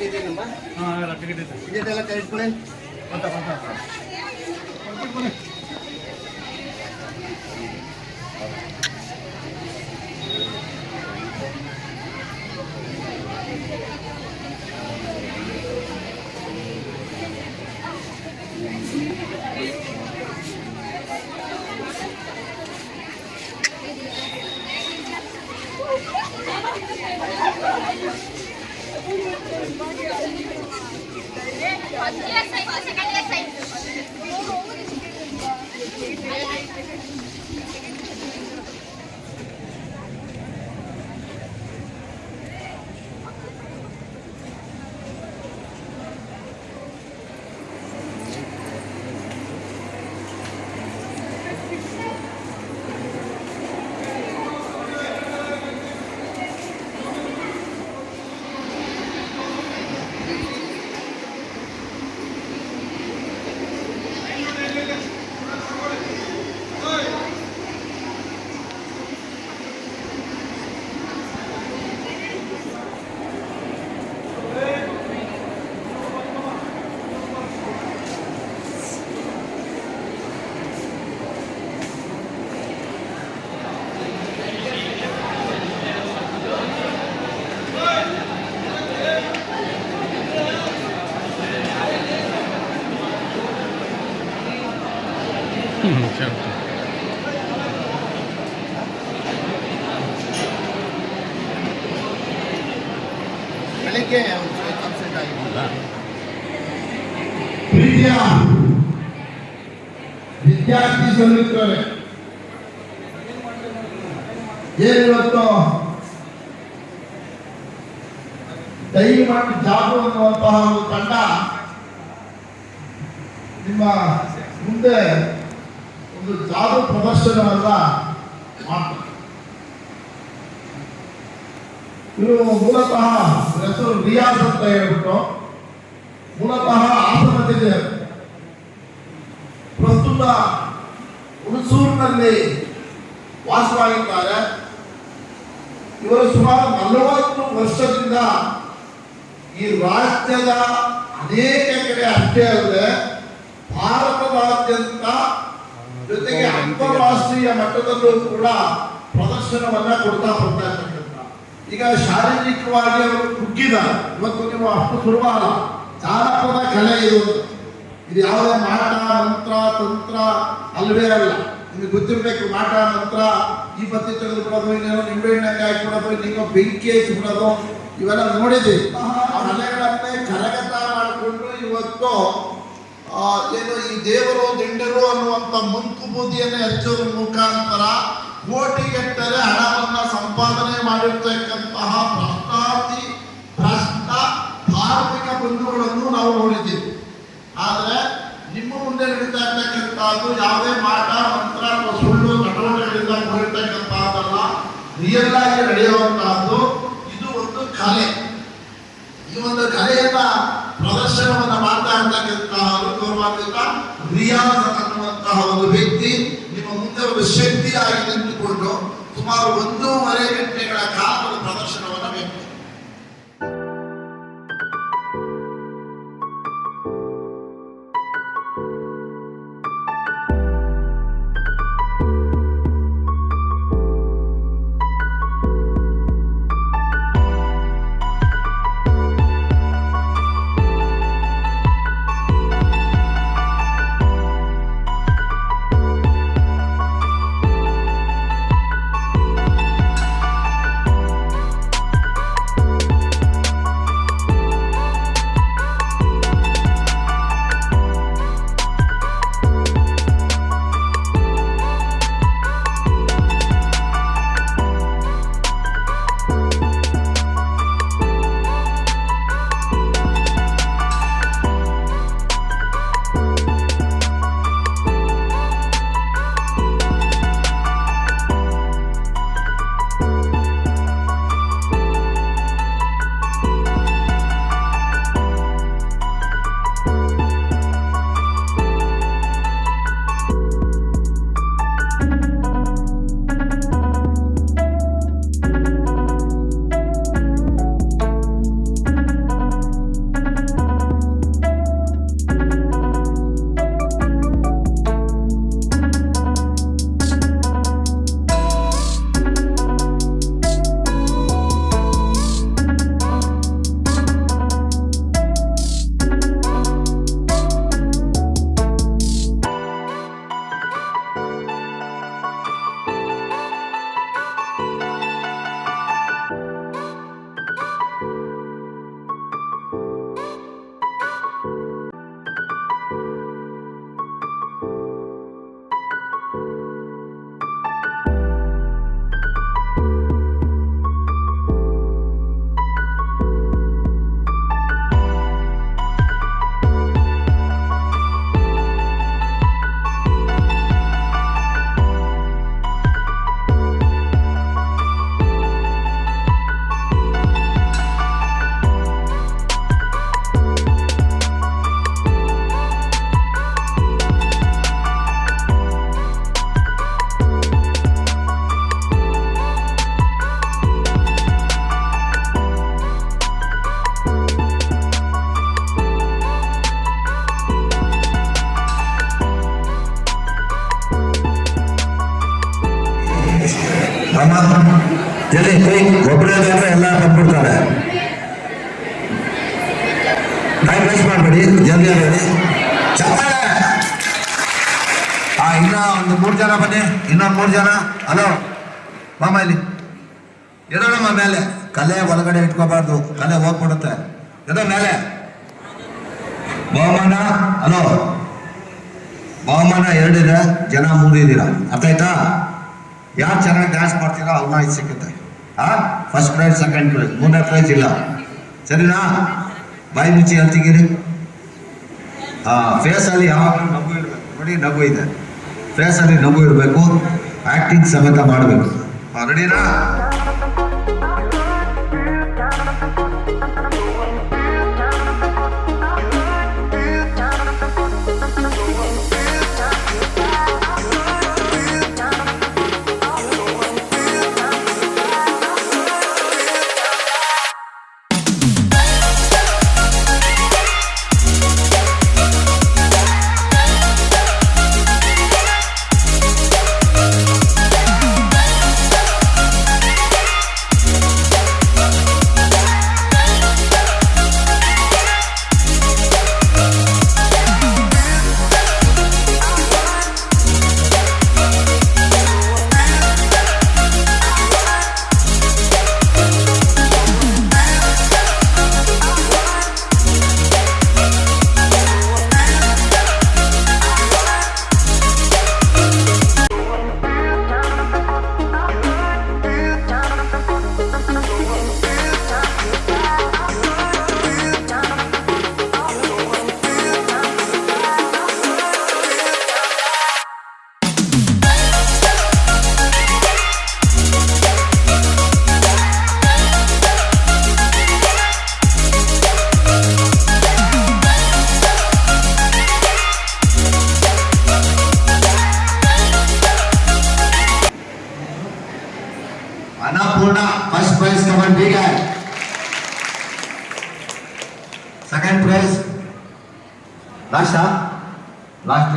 Ticket ಇದೆಯಮ್ಮ ಹಾಂ ticket ಇದೆ ticket ಎಲ್ಲ ಕೈ ಕೊಡಿ ಬಂತ ಅನ್ನುವಂತಹ ಒಂದು ತಂಡ ನಿಮ್ಮ ಮುಂದೆ ಒಂದು ಜಾದು ಪ್ರದರ್ಶನವನ್ನ ಮಾಡ್ತಾರೆ. ಇವರು ಮೂಲತಃ ಹೆಸರು ರಿಯಾಸ್ ಅಂತ ಹೇಳ್ಬಿಟ್ಟು ಮೂಲತಃ ಹಾಸನ ಜಿಲ್ಲೆ ಪ್ರಸ್ತುತ ಹುಣಸೂರಿನಲ್ಲಿ ವಾಸವಾಗಿದ್ದಾರೆ. ಇವರು ಸುಮಾರು ನಲವತ್ತು ವರ್ಷದಿಂದ ಈ ರಾಜ್ಯದ ಅನೇಕ ಕಡೆ ಅಷ್ಟೇ ಅಲ್ಲದೆ ಭಾರತದಾದ್ಯಂತ ಜೊತೆಗೆ ಅಂತಾರಾಷ್ಟ್ರೀಯ ಮಟ್ಟದಲ್ಲೂ ಕೂಡ ಪ್ರದರ್ಶನವನ್ನ ಕೊಡ್ತಾ ಬರ್ತಾ ಇರ್ತಕ್ಕಂಥ. ಈಗ ಶಾರೀರಿಕವಾಗಿ ಅವರು ಕುಗ್ಗಿದ್ದಾರೆ. ಇವತ್ತು ನೀವು ಅಷ್ಟು ಸುಲಭ ಜಾನಪದ ಕಲೆ ಇರುವುದು ಇದು ಯಾವುದೇ ಮಾಟ ಮಂತ್ರ, ತಂತ್ರ ಅಲ್ಲವೇ ಅಲ್ಲ. ನಿಮಗೆ ಗೊತ್ತಿರಬೇಕು ಮಾಟ ಮಂತ್ರ ಈ ಪತ್ತಿ ತೆಗೆದುಕೊಳ್ಳೋದು ಇನ್ನೇನೋ ನಿಂಬೆಹಣ್ಣೆ ಹಾಕಿ ಬಿಡೋದು ಇನ್ನೇನೋ ಬೆಂಕಿ ಹಚ್ಚಿ ಬಿಡೋದು ಇವೆಲ್ಲ ನೋಡಿದ್ದೀವಿ ಮನೆಗಳನ್ನೇ ಕರಗತ ಮಾಡಿಕೊಂಡು ಇವತ್ತು ಏನು ಈ ದೇವರು ದಿಂಡರು ಅನ್ನುವಂಥ ಮುಂಕು ಬೂದಿಯನ್ನು ಹಚ್ಚೋದ್ರ ಮುಖಾಂತರ ಕೋಟಿಗಟ್ಟಲೆ ಹಣವನ್ನು ಸಂಪಾದನೆ ಮಾಡಿರ್ತಕ್ಕಂತಹ ಭ್ರಷ್ಟಾತಿ ಭ್ರಷ್ಟ ಧಾರ್ಮಿಕ ಬಂಧುಗಳನ್ನು ನಾವು ನೋಡಿದ್ದೀವಿ ಆದರೆ ನಿಮ್ಮ ಮುಂದೆ ನಡೀತಾ ಇರ್ತಕ್ಕಂಥದ್ದು ಯಾವುದೇ ಮಾಟ ಮಂತ್ರ ಅಥವಾ ಸುಳ್ಳು ನಡವಳಿಕೆಗಳಿಂದ ಕೂಡಿರ್ತಕ್ಕಂಥದ್ದಲ್ಲ ರಿಯಲ್ ಆಗಿ ನಡೆಯುವಂತಹದ್ದು ಕಲೆ. ಈ ಒಂದು ಕಲೆಯನ್ನ ಪ್ರದರ್ಶನವನ್ನು ಮಾಡ್ತಾ ಇರ್ತಕ್ಕಂತಹ ಗೌರವಾನ್ವಿತ ರಿಯಾಜ್ ಅನ್ನುವಂತಹ ಒಂದು ವ್ಯಕ್ತಿ ನಿಮ್ಮ ಮುಂದೆ ಒಂದು ಶಕ್ತಿಯಾಗಿ ನಿಂತುಕೊಂಡು ಸುಮಾರು ಒಂದೂವರೆ ಗಂಟೆಗಳ ಕಾಲದ ಮಾಡಬೇಡಿ ಜಲ್ದಿ ಚಪ್ಪಾಳೆ. ಆ, ಇನ್ನ ಒಂದು ಮೂರು ಜನ ಬನ್ನಿ, ಇನ್ನೊಂದು ಮೂರು ಜನ. ಹಲೋ ಮಾಮ ಇಲ್ಲಿ. ಎದೋಣಮ್ಮ ಮೇಲೆ? ಕಲೆ ಒಳಗಡೆ ಇಟ್ಕೋಬಾರ್ದು, ಕಲೆ ಹೋಗ್ಬಿಡುತ್ತೆ. ಎದೋ ಮೇಲೆ? ಬಹುಮಾನ ಹಲೋ ಬಹುಮಾನ ಎರಡಿದೆ ಜನ ಮುಂದಿದ್ದೀರ ಅರ್ಥ ಯಾರು ಚೆನ್ನಾಗಿ ಡ್ಯಾನ್ಸ್ ಮಾಡ್ತೀರಾ ಅವ್ರನ್ನ ಇದು ಸಿಕ್ಕುತ್ತೆ ಆ ಫಸ್ಟ್ ಪ್ರೈಸ್ ಸೆಕೆಂಡ್ ಪ್ರೈಸ್ ಮೂರನೇ ಪ್ರೈಸ್ ಇಲ್ಲ. ಸರಿನಾ? ಬಾಯಿ ಮುಚ್ಚಿ ಹೇಳ್ತಿದ್ದೀರಿ ಆ, ಫೇಸಲ್ಲಿ ಯಾವಾಗಲೂ ನಗು ಇರಬೇಕು? ನೋಡಿ, ನಗು ಇದೆ. ಫೇಸಲ್ಲಿ ನಗು ಇರಬೇಕು ಆ್ಯಕ್ಟಿಂಗ್ ಸಮೇತ ಮಾಡಬೇಕು. ರೆಡಿನಾ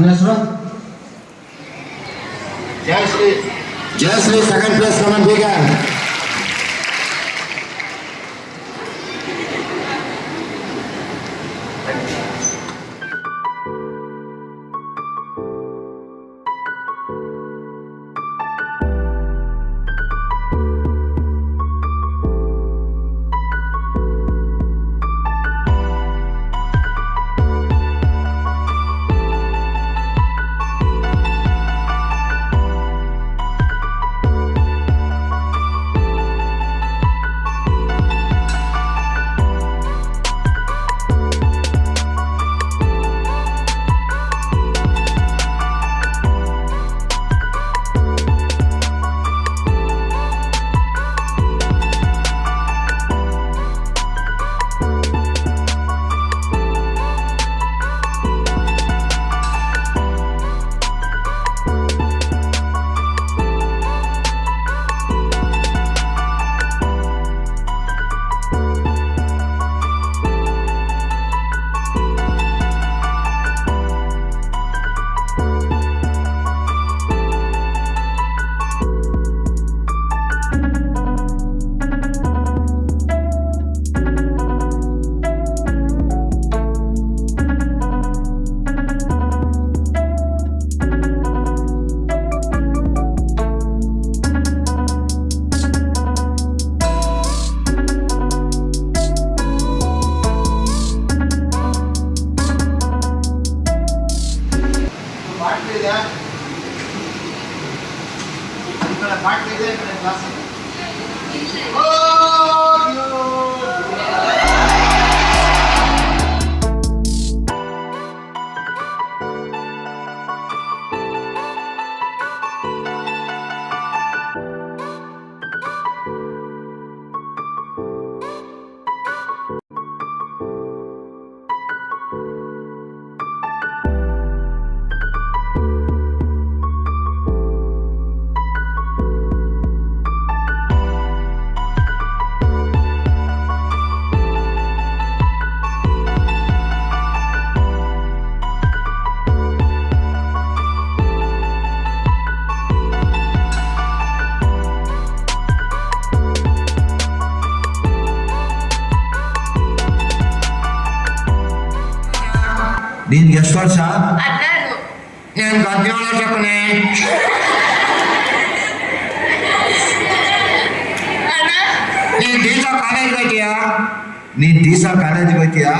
ಲಾಸ್ಟ್ ನಿಮ್ಮ ಹೆಸರು Jayashree Jayashree second prize come on ಬೀಗ ಬಾಟ್ಲಿ ನೀ ದಿವಸ ಕಾಲೇಜ್ ಹೋಗ್ತೀಯಾ? ನೀ ದಿವಸ ಕಾಲೇಜ್ ಹೋಗ್ತೀಯಾ?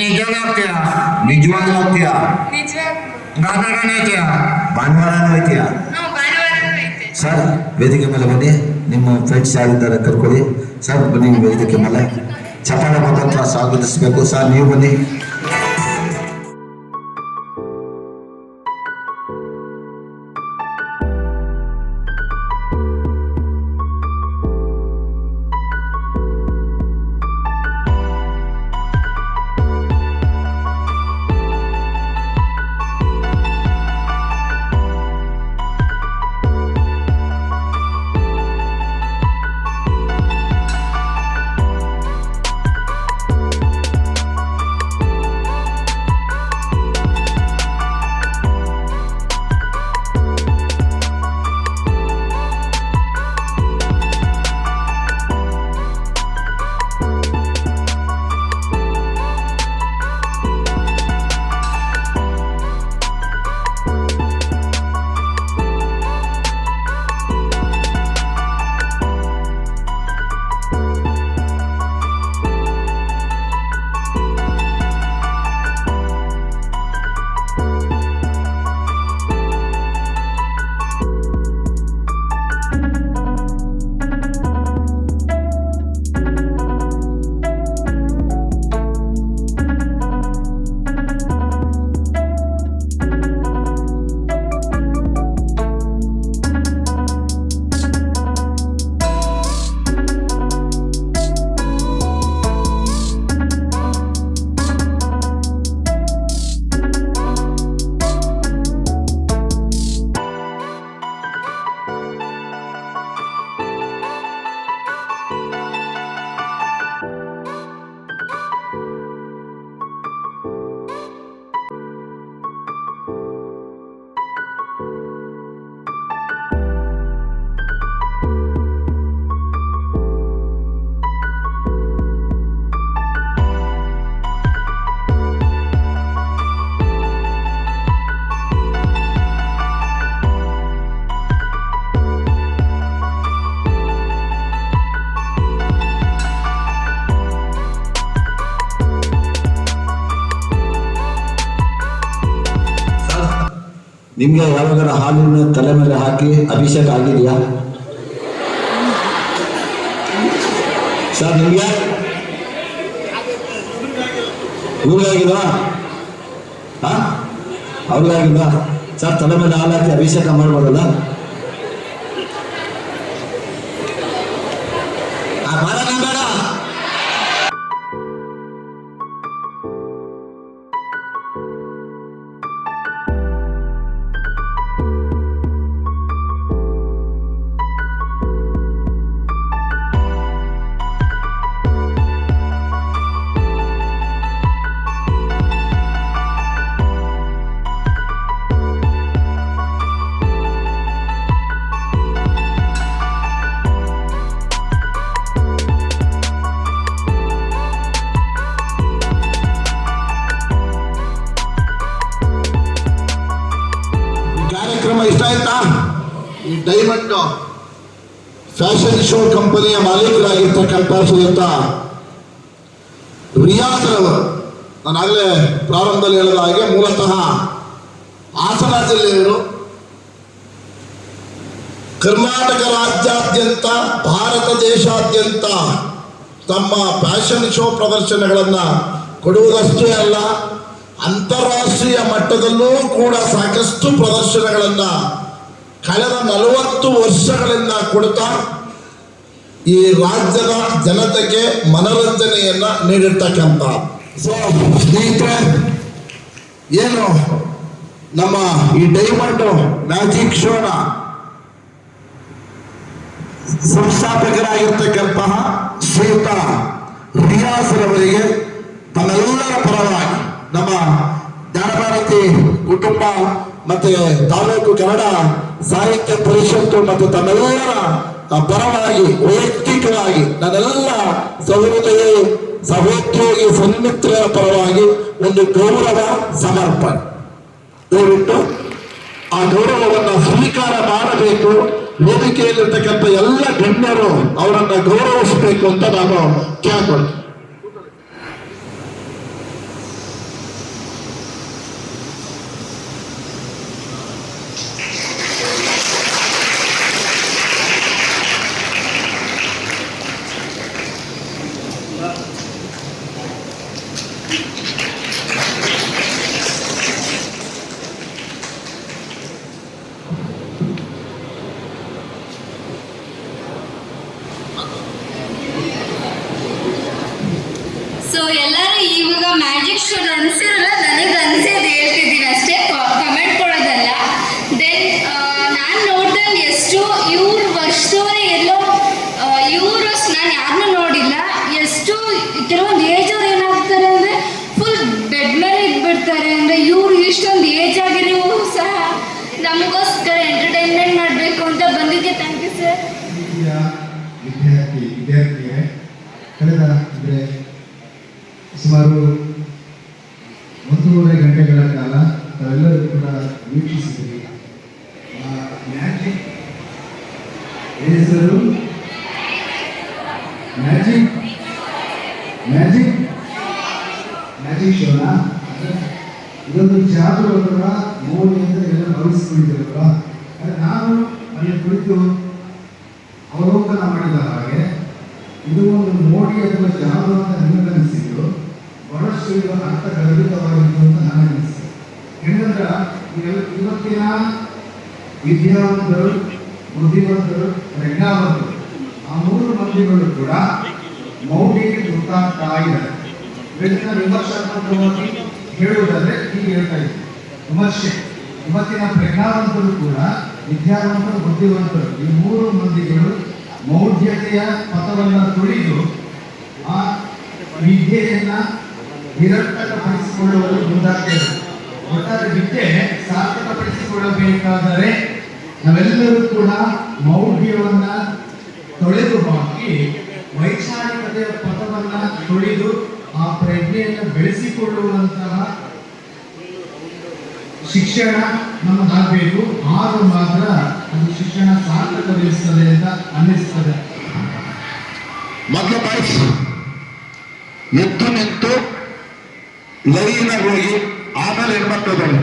ನಿಜವಾಗ ಹೋಗ್ತೀಯಾ? ನಿಜವಾಗ್ಲೂ ಹೋಗ್ತೀಯಾ? ಭಾನುವಾರನೂ ಹೋಗ್ತೀಯಾ? ಭಾನುವಾರನೂ ಹೋಗ್ತೀಯಾ? ಸರ್ ವೇದಿಕೆ ಮೇಲೆ ಬನ್ನಿ. ನಿಮ್ಮ ಫ್ರೆಂಡ್ಸ್ ಯಾರಿದ್ದಾರೆ ಕರ್ಕೊಳ್ಳಿ. ಸರ್ ಬನ್ನಿ ವೇದಿಕೆ ಮೇಲೆ. ಚಪ್ಪಾಳೆ ಮುಖಾಂತರ ಸ್ವಾಗತಿಸಬೇಕು ಸರ್ ನೀವು ಬನ್ನಿ. ನಿಮ್ಗೆ ಯಾವಾಗಾರ ಹಾಲಿನ ತಲೆ ಮೇಲೆ ಹಾಕಿ ಅಭಿಷೇಕ ಆಗಿದೆಯಾ? ಸರ್, ನಿಮ್ಗೆ? ಇವ್ರಿಗಾಗಿಲ್ವಾ ಹಾ? ಅವ್ರಿಗಾಗಿಲ್ವಾ ಸರ್, ತಲೆ ಮೇಲೆ ಹಾಲು ಹಾಕಿ ಅಭಿಷೇಕ ಮಾಡ್ಬೋದಲ್ಲ? ಕಂಪನಿಯ ಮಾಲೀಕರಾಗಿರ್ತಕ್ಕಂಥ ರಿಯಾಸರವರು. ನಾನಾಗಲೇ ಪ್ರಾರಂಭದಲ್ಲಿ ಹೇಳಿದ ಹಾಗೆ ಮೂಲತಃ ಹಾಸನ ಜಿಲ್ಲೆಯವರು ಕರ್ನಾಟಕ ರಾಜ್ಯಾದ್ಯಂತ, ಭಾರತ ದೇಶಾದ್ಯಂತ ತಮ್ಮ ಫ್ಯಾಷನ್ ಶೋ ಪ್ರದರ್ಶನಗಳನ್ನು ಕೊಡುವುದಷ್ಟೇ ಅಲ್ಲ, ಅಂತಾರಾಷ್ಟ್ರೀಯ ಮಟ್ಟದಲ್ಲೂ ಕೂಡ ಸಾಕಷ್ಟು ಪ್ರದರ್ಶನಗಳನ್ನು ಕಳೆದ ನಲವತ್ತು ವರ್ಷಗಳಿಂದ ಕೊಡ್ತಾ ಈ ರಾಜ್ಯದ ಜನತೆಗೆ ಮನರಂಜನೆಯನ್ನ ನೀಡಿರ್ತಕ್ಕಂಥ ಸೊ ಸ್ನೇಹಿತರೆ, ಏನು ನಮ್ಮ ಈ ಡೈಮಂಡ್ ಮ್ಯಾಜಿಕ್ ಶೋನ ಸಂಸ್ಥಾಪಕರಾಗಿರ್ತಕ್ಕಂತಹ ಶ್ರೀಯುತ ರಿಯಾಸ್ ರವರಿಗೆ ತಮ್ಮೆಲ್ಲರ ಪರವಾಗಿ ನಮ್ಮ ಜ್ಞಾನಭಾರತಿ ಕುಟುಂಬ ಮತ್ತೆ ತಾಲೂಕು ಕನ್ನಡ ಸಾಹಿತ್ಯ ಪರಿಷತ್ತು ಮತ್ತು ತಮ್ಮೆಲ್ಲರ ಪರವಾಗಿ ವೈಯಕ್ತಿಕವಾಗಿ, ನನ್ನೆಲ್ಲ ಸಹೋದಯ ಸಹೋದ್ಯೋಗಿ ಸನ್ಮಿತ್ರರ ಪರವಾಗಿ ಒಂದು ಗೌರವ ಸಮರ್ಪಣೆ. ದಯವಿಟ್ಟು ಆ ಗೌರವವನ್ನು ಸ್ವೀಕಾರ ಮಾಡಬೇಕು. ವೇದಿಕೆಯಲ್ಲಿರ್ತಕ್ಕಂಥ ಎಲ್ಲ ಗಣ್ಯರು ಅವರನ್ನ ಗೌರವಿಸಬೇಕು ಅಂತ ನಾನು ಕೇಳ್ಕೊಳ್ತೀನಿ ಸೊ ಎಲ್ಲರೂ ಇವಾಗ ಮ್ಯಾಜಿಕ್ ಶೋ ಅನ್ಸಿರಲ್ಲ ನನಗೆ ಅನ್ಸಿದ್ದು ಹೇಳ್ತಿದ್ದೀನಿ ಅಷ್ಟೇ ಕಮೆಂಟ್ ಕೊಡೋದಲ್ಲ ದೆನ್ ನಾನು ನೋಡ್ದಂಗೆ ಎಷ್ಟು ಇವ್ರ ವರ್ಷದವರೇ ಎಲ್ಲೋ ಇವರು ನಾನು ಯಾರನ್ನೂ ನೋಡಿಲ್ಲ ಎಷ್ಟು ಕೆಲವೊಂದು ಏಜ್ ಅವ್ರು ಏನಾಗ್ತಾರೆ ಅಂದರೆ ಫುಲ್ ಬೆಡ್ ಮೇಲೆ ಇದ್ಬಿಡ್ತಾರೆ ಅಂದರೆ ಇವ್ರು ಇಷ್ಟೊಂದು ಏಜ್ ಆಗಿರೋ ಸಹ ನಮಗೋಸ್ಕರ ಎಂಟರ್ಟೈನ್ಮೆಂಟ್ ಮಾಡಬೇಕು ಅಂತ ಬಂದಿದ್ದೆ ಥ್ಯಾಂಕ್ ಯು ಸರ್ ಪ್ರೀತಿಯ ವಿದ್ಯಾರ್ಥಿ ವಿದ್ಯಾರ್ಥಿಯೇ ಕಳೆದ ಅಂದರೆ ಸುಮಾರು ಒಂದೂವರೆ ಗಂಟೆಗಳ ಕಾಲ ತಾವೆಲ್ಲರೂ ಕೂಡ ವೀಕ್ಷಿಸಿದ್ರಿ ಮ್ಯಾಜಿಕ್ ಹೆಸರು ಮ್ಯಾಜಿಕ್ ಮ್ಯಾಜಿಕ್ ಮ್ಯಾಜಿಕ್ ಶೋನಾ ಇದೊಂದು ಜಾದೂವರ ನೋಡಿ ಅಂತ ಎಲ್ಲ ಆದರೆ ನಾನು ಅಲ್ಲಿ ಕುಳಿತು ಅವಲೋಕನ ಮಾಡಿದ ಹಾಗೆ ಇದು ಒಂದು ಮೋಡಿ ಅಥವಾ ಜಾನಪದ ಅಂತ ನಿಮಗನಿಸಿದ್ದು ಬಹಳಷ್ಟು ಇದು ಅರ್ಥ ಗರ್ಭಿತವಾಗಿತ್ತು ಅಂತ ನನಗನ್ನಿಸ್ತು ಏನಂದ್ರೆ ಇವತ್ತಿನ ವಿದ್ಯಾವಂತರು, ಬುದ್ಧಿವಂತರು ಪ್ರಜ್ಞಾವಂತರು ಆ ಮೂರು ಮಂದಿಗಳು ಕೂಡ ಮೌಢ್ಯಕ್ಕೆ ಗೊತ್ತಾಗ್ತಾ ಇದ್ದಾರೆ. ಇವತ್ತಿನ ವಿಮರ್ಶಾತ್ಮಕವಾಗಿ ಹೇಳುವುದಾದ್ರೆ ಹೀಗೆ ಹೇಳ್ತಾ ಇದ್ದೀನಿ. ವಿಮರ್ಶೆ. ಇವತ್ತಿನ ಪ್ರಜ್ಞಾವಂತರು ಕೂಡ ವಿದ್ಯಾವಂತರು, ಬುದ್ಧಿವಂತರು. ಈ ಮೂರು ಮಂದಿಗಳು ಮೌಢ್ಯತೆಯ ಪಥವನ್ನು ತುಳಿದು ಆ ವಿದ್ಯೆಯನ್ನ ನಿರಂತರಪಡಿಸಿಕೊಳ್ಳುವುದು ಮುಂದಾಗ್ತದೆ. ಒಟ್ಟಾರೆ ವಿದ್ಯೆ ಸಾರ್ಥಕಪಡಿಸಿಕೊಳ್ಳಬೇಕಾದರೆ ನಾವೆಲ್ಲರೂ ಕೂಡ ಮೌಢ್ಯವನ್ನ ತೊಳೆದು ಹಾಕಿ ವೈಚಾರಿಕತೆಯ ಪಥವನ್ನ ತುಳಿದು ಆ ಪ್ರಜ್ಞೆಯನ್ನು ಬೆಳೆಸಿಕೊಳ್ಳುವಂತಹ ಶಿಕ್ಷಣ ನಮಗಾಗಬೇಕು ಆಗ ಮಾತ್ರ ಅದು ಶಿಕ್ಷಣ ಸಾರ್ಥಕಗೊಳಿಸ್ತದೆ ಅಂತ ಅನ್ನಿಸ್ತದೆ. ಮೊದಲು ಬಾಯ್ಸ್ ಎದ್ದು ನಿಂತು ಲೈನಾಗಿ ಹೋಗಿ ಆಮೇಲೆ ಹೆಣ್ಮಕ್ಳು ಬನ್ನಿ.